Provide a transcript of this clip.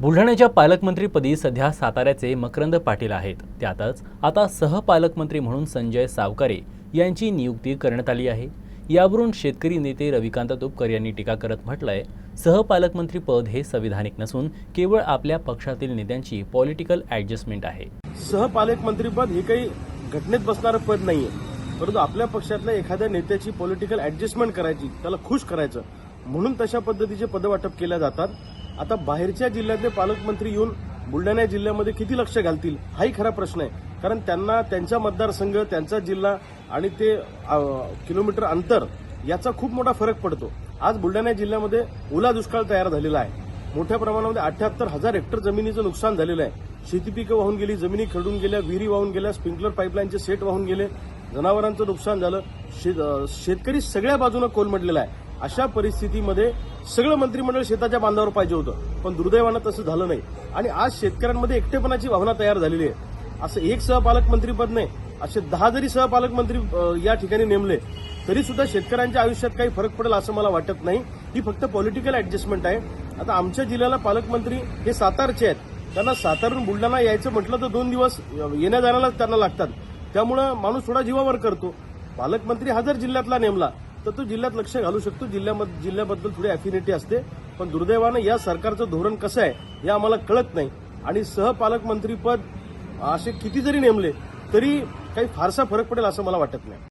बुलढाण्याच्या पालकमंत्रीपदी सध्या साताऱ्याचे मकरंद पाटील आहेत. त्यातच आता सहपालकमंत्री म्हणून संजय सावकारे यांची नियुक्ती करण्यात आली आहे. यावरून शेतकरी नेते रविकांत तुपकर यांनी टीका करत म्हटलंय सहपालकमंत्री पद हे संविधानिक नसून केवळ आपल्या पक्षातील नेत्यांची पॉलिटिकल ॲडजस्टमेंट आहे. सहपालकमंत्रीपद हे काही घटनेत बसणारं पद नाहीये. परंतु आपल्या पक्षातल्या एखाद्या नेत्याची पॉलिटिकल ऍडजस्टमेंट करायची त्याला खुश करायचं म्हणून तशा पद्धतीचे पदवाटप केल्या जातात. आता बाहेरच्या जिल्ह्यातले पालकमंत्री येऊन बुलढाणा जिल्ह्यामध्ये किती लक्ष घालतील हाही खरा प्रश्न आहे. कारण त्यांना त्यांचा मतदारसंघ त्यांचा जिल्हा आणि ते किलोमीटर अंतर याचा खूप मोठा फरक पडतो. आज बुलढाणा जिल्ह्यामध्ये ओला दुष्काळ तयार झालेला आहे. मोठ्या प्रमाणामध्ये अठ्याहत्तर हजार हेक्टर जमिनीचं नुकसान झालेलं आहे. शेती पिकं वाहून गेली जमिनी खरडून गेल्या विहिरी वाहून गेल्या स्प्रिंकलर पाईपलाईनचे सेट वाहून गेले जनावरांचं नुकसान झालं. शेतकरी सगळ्या बाजूनं कोलमडलेला आहे. अशा परिस्थितीमध्ये सगळं मंत्रिमंडळ शेताच्या बांधावर पाहिजे होतं. पण दुर्दैवानं तसं झालं नाही. आणि आज शेतकऱ्यांमध्ये एकटेपणाची भावना तयार झालेली आहे. असं एक सहपालकमंत्रीपद नाही असे दहा जरी सहपालकमंत्री या ठिकाणी नेमले तरी सुद्धा शेतकऱ्यांच्या आयुष्यात काही फरक पडेल असं मला वाटत नाही. ही फक्त पॉलिटिकल ऍडजस्टमेंट आहे. आता आमच्या जिल्ह्याला पालकमंत्री हे सातारचे आहेत. त्यांना सातारून बुलढाणा यायचं म्हटलं तर दोन दिवस येण्या जाण्यालाच त्यांना लागतात. त्यामुळं माणूस थोडा जीवावर करतो. पालकमंत्री हा जर जिल्ह्यातला नेमला तर तो जिल्ह्यात लक्ष घालू शकतो. जिल्ह्यामध्ये जिल्ह्याबद्दल थोडी अफिनिटी असते. पण दुर्दैवानं या सरकारचं धोरण कसं आहे हे आम्हाला कळत नाही. आणि सहपालकमंत्रीपद असे किती जरी नेमले तरी काही फारसा फरक पडेल असं मला वाटत नाही.